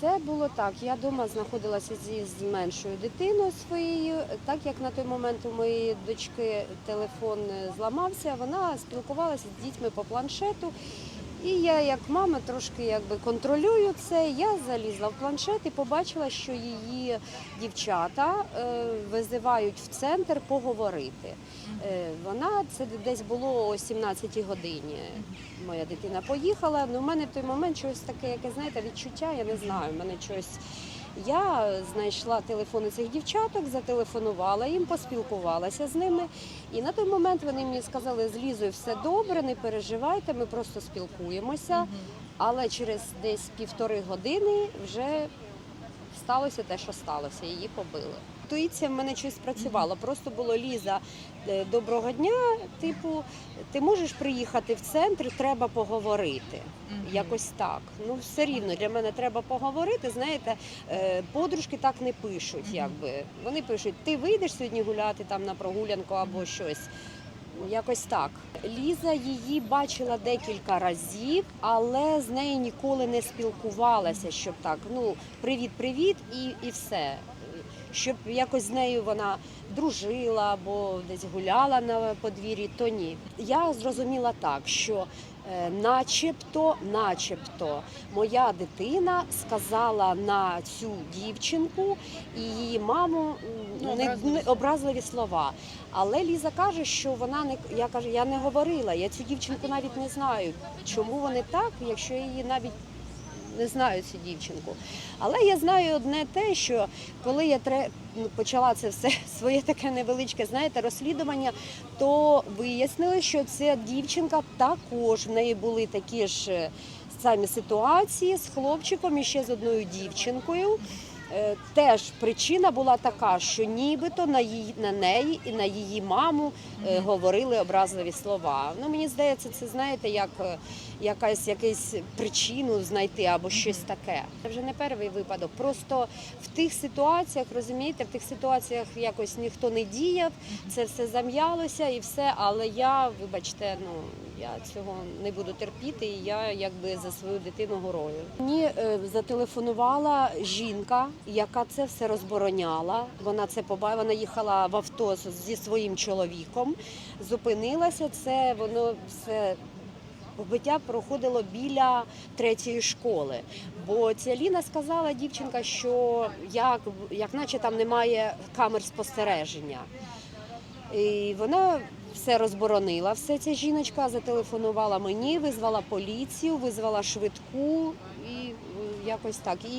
Це було так. Я вдома знаходилася зі з меншою дитиною своєю. Так як на той момент у моєї дочки телефон е, зламався, вона спілкувалася з дітьми по планшету. І я, як мама, трошки якби контролюю це. Я залізла в планшет і побачила, що її дівчата е, визивають в центр поговорити. Е, Вона це десь було о 17 годині. Моя дитина поїхала. Ну, в мене в той момент щось таке, яке знаєте, відчуття, я не знаю. в мене щось. Я знайшла телефони цих дівчаток, зателефонувала їм, поспілкувалася з ними. І на той момент вони мені сказали, з Лізою все добре, не переживайте, ми просто спілкуємося. Але через десь півтори години вже сталося те, що сталося, її побили. Інтуїція в мене щось працювала. Просто було Ліза, е, доброго дня. Типу, ти можеш приїхати в центр, треба поговорити. Якось так. Ну все рівно для мене треба поговорити. Знаєте, е, подружки так не пишуть. Якби вони пишуть, ти вийдеш сьогодні гуляти там на прогулянку або щось. Якось так. Ліза її бачила декілька разів, але з нею ніколи не спілкувалася, щоб так. Ну, привіт-привіт, і, і все. Щоб якось з нею вона дружила або десь гуляла на подвір'ї, то ні. Я зрозуміла так, що начебто, начебто, моя дитина сказала на цю дівчинку і її маму Ну, не, не- образливі слова. Але Ліза каже, що вона не я кажу, я не говорила. Я цю дівчинку навіть не знаю. Чому вони так, якщо я її навіть не знаю цю дівчинку. Але я знаю одне те, що коли я тре- ну, почала це все своє таке невеличке, знаєте, розслідування, то вияснили, що ця дівчинка також в неї були такі ж е, самі ситуації з хлопчиком і ще з одною дівчинкою. Е, Теж причина була така, що нібито на її на неї і на її маму е, говорили образливі слова. Ну мені здається, це знаєте, як е, якась якусь причину знайти або щось таке. Це вже не перший випадок. Просто в тих ситуаціях, розумієте, в тих ситуаціях якось ніхто не діяв, це все зам'ялося і все. Але я, вибачте, ну я цього не буду терпіти, і я якби за свою дитину горою. Мені е, зателефонувала жінка, яка це все розбороняла. Вона це побачила, вона їхала в авто зі своїм чоловіком, зупинилася. Це воно все. Побиття проходило біля третьої школи. Бо ця Ліна сказала дівчинка, що як, як наче там немає камер спостереження. І вона все розборонила. Все ця жіночка зателефонувала мені, визвала поліцію, визвала швидку і е, якось так. І